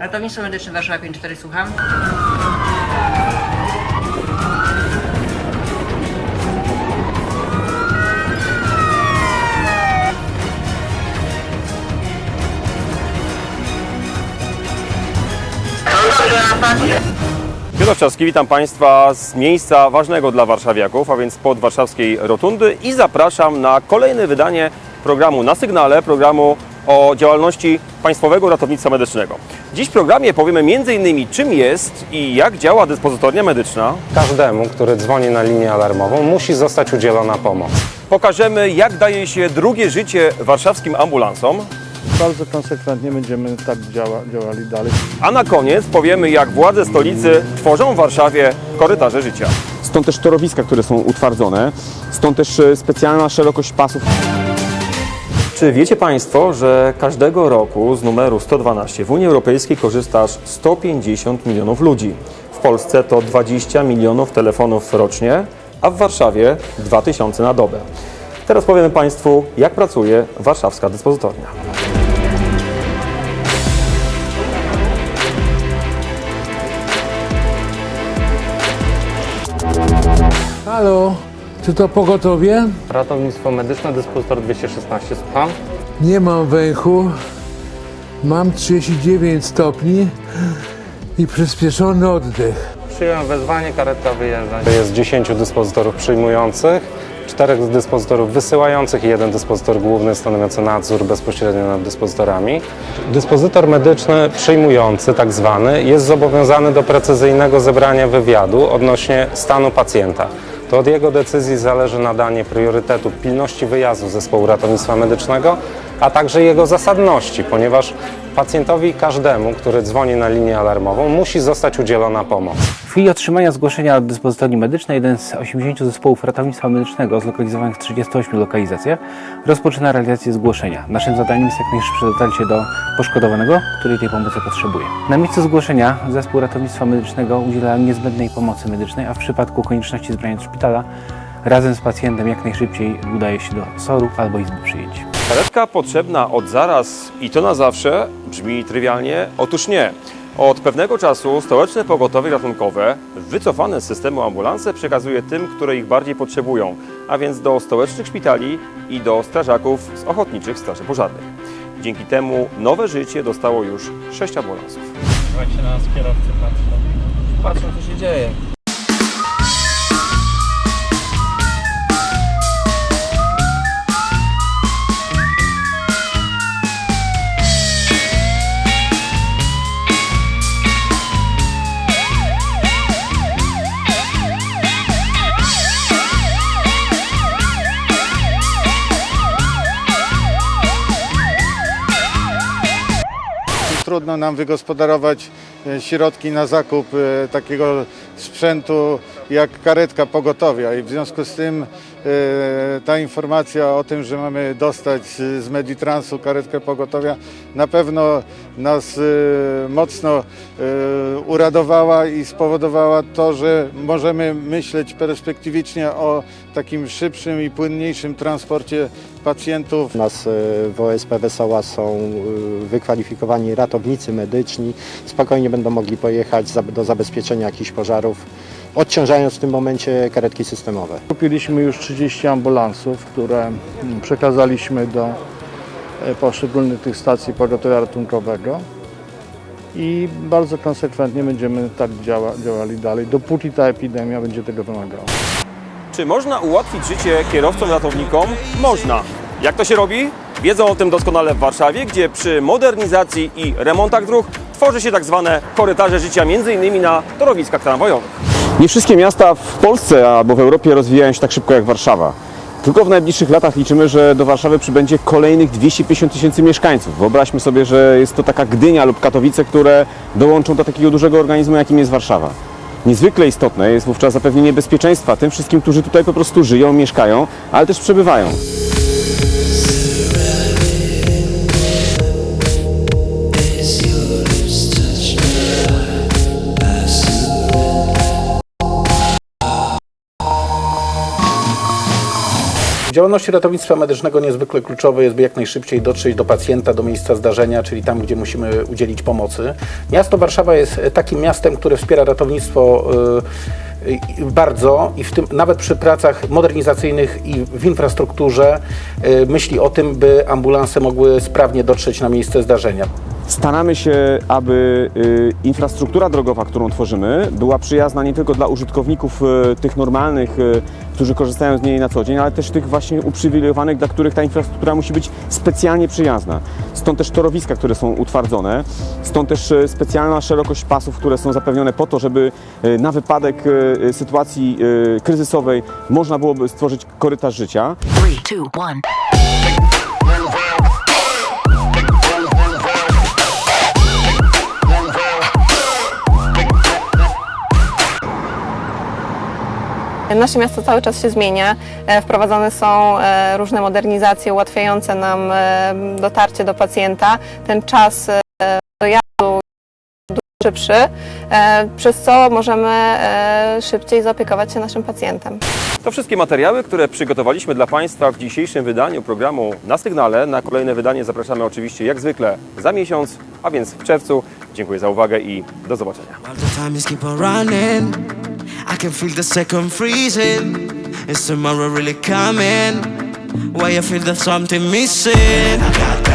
Ratownictwo Medyczne Warszawa 54, słucham. Piotr Owczarski, witam Państwa z miejsca ważnego dla warszawiaków, a więc pod warszawskiej Rotundy i zapraszam na kolejne wydanie programu Na Sygnale, programu o działalności Państwowego Ratownictwa Medycznego. Dziś w programie powiemy m.in. czym jest i jak działa dyspozytornia medyczna. Każdemu, który dzwoni na linię alarmową, musi zostać udzielona pomoc. Pokażemy jak daje się drugie życie warszawskim ambulansom, Bardzo konsekwentnie będziemy tak działa, działali dalej. a na koniec powiemy jak władze stolicy tworzą w Warszawie korytarze życia. Stąd też torowiska, które są utwardzone, stąd też e, specjalna szerokość pasów. Czy wiecie Państwo, że każdego roku z numeru 112 w Unii Europejskiej korzysta aż 150 milionów ludzi? W Polsce to 20 milionów telefonów rocznie, a w Warszawie 2000 na dobę. Teraz powiemy Państwu, jak pracuje warszawska dyspozytornia. Halo, czy to pogotowie? Ratownictwo medyczne, dyspozytor 216, słucham. Nie mam węchu. Mam 39 stopni i przyspieszony oddech. Przyjąłem wezwanie, karetka wyjeżdża. Jest 10 dyspozytorów przyjmujących, 4 dyspozytorów wysyłających i jeden dyspozytor główny stanowiący nadzór bezpośrednio nad dyspozytorami. Dyspozytor medyczny przyjmujący, tak zwany, jest zobowiązany do precyzyjnego zebrania wywiadu odnośnie stanu pacjenta. To od jego decyzji zależy nadanie priorytetu pilności wyjazdu zespołu ratownictwa medycznego, a także jego zasadności, ponieważ pacjentowi każdemu, który dzwoni na linię alarmową, musi zostać udzielona pomoc. W chwili otrzymania zgłoszenia od dyspozytorni medycznej, jeden z 80 zespołów ratownictwa medycznego zlokalizowanych w 38 lokalizacjach rozpoczyna realizację zgłoszenia. Naszym zadaniem jest jak najszybsze dotarcie do poszkodowanego, który tej pomocy potrzebuje. Na miejscu zgłoszenia zespół ratownictwa medycznego udziela niezbędnej pomocy medycznej, a w przypadku konieczności zbrania szpitala razem z pacjentem jak najszybciej udaje się do SOR-u albo izby przyjęć. Karetka potrzebna od zaraz i to na zawsze brzmi trywialnie? Otóż nie. Od pewnego czasu stołeczne pogotowie ratunkowe, wycofane z systemu ambulanse, przekazuje tym, które ich bardziej potrzebują, a więc do stołecznych szpitali i do strażaków z ochotniczych straży pożarnych. Dzięki temu nowe życie dostało już sześć ambulansów. Jak się na nas kierowcy patrzą. Patrzą, co się dzieje. Trudno nam wygospodarować e, środki na zakup e, takiego sprzętu jak karetka pogotowia. I w związku z tym ta informacja o tym, że mamy dostać z Meditransu karetkę pogotowia na pewno nas e, mocno e, uradowała i spowodowała to, że możemy myśleć perspektywicznie o takim szybszym i płynniejszym transporcie pacjentów U nas e, w OSP Wesoła są e, wykwalifikowani ratownicy medyczni. Spokojnie będą mogli pojechać do zabezpieczenia jakichś pożarów, odciążając w tym momencie karetki systemowe. Kupiliśmy już 30 ambulansów, które mm, przekazaliśmy do e, poszczególnych tych stacji pogotowia ratunkowego i bardzo konsekwentnie będziemy tak działa, działali dalej, dopóki ta epidemia będzie tego wymagała. Czy można ułatwić życie kierowcom ratownikom? Można. Jak to się robi? Wiedzą o tym doskonale w Warszawie, gdzie przy modernizacji i remontach dróg tworzy się tak zwane korytarze życia, m.in. na torowiskach tramwajowych. Nie wszystkie miasta w Polsce albo w Europie rozwijają się tak szybko jak Warszawa. Tylko w najbliższych latach liczymy, że do Warszawy przybędzie kolejnych 250 tysięcy mieszkańców. Wyobraźmy sobie, że jest to taka Gdynia lub Katowice, które dołączą do takiego dużego organizmu, jakim jest Warszawa. Niezwykle istotne jest wówczas zapewnienie bezpieczeństwa tym wszystkim, którzy tutaj po prostu żyją, mieszkają, ale też przebywają. Działalności ratownictwa medycznego niezwykle kluczowe jest, by jak najszybciej dotrzeć do pacjenta, do miejsca zdarzenia, czyli tam, gdzie musimy udzielić pomocy. Miasto Warszawa jest takim miastem, które wspiera ratownictwo y, bardzo i w tym nawet przy pracach modernizacyjnych i w infrastrukturze y, myśli o tym, by ambulanse mogły sprawnie dotrzeć na miejsce zdarzenia. Staramy się, aby y, infrastruktura drogowa, którą tworzymy, była przyjazna nie tylko dla użytkowników y, tych normalnych, y, którzy korzystają z niej na co dzień, ale też tych właśnie uprzywilejowanych, dla których ta infrastruktura musi być specjalnie przyjazna. Stąd też torowiska, które są utwardzone, stąd też specjalna szerokość pasów, które są zapewnione po to, żeby na wypadek sytuacji kryzysowej można byłoby stworzyć korytarz życia. Three, two, Nasze miasto cały czas się zmienia. E, Wprowadzane są e, różne modernizacje ułatwiające nam e, dotarcie do pacjenta. Ten czas dojazdu dużo szybszy, przez co możemy szybciej zaopiekować się naszym pacjentem. To wszystkie materiały, które przygotowaliśmy dla Państwa w dzisiejszym wydaniu programu Na Sygnale. Na kolejne wydanie zapraszamy oczywiście jak zwykle za miesiąc, a więc w czerwcu. Dziękuję za uwagę i do zobaczenia. Can feel the second freezing. Is tomorrow really coming? Why I feel there's something missing?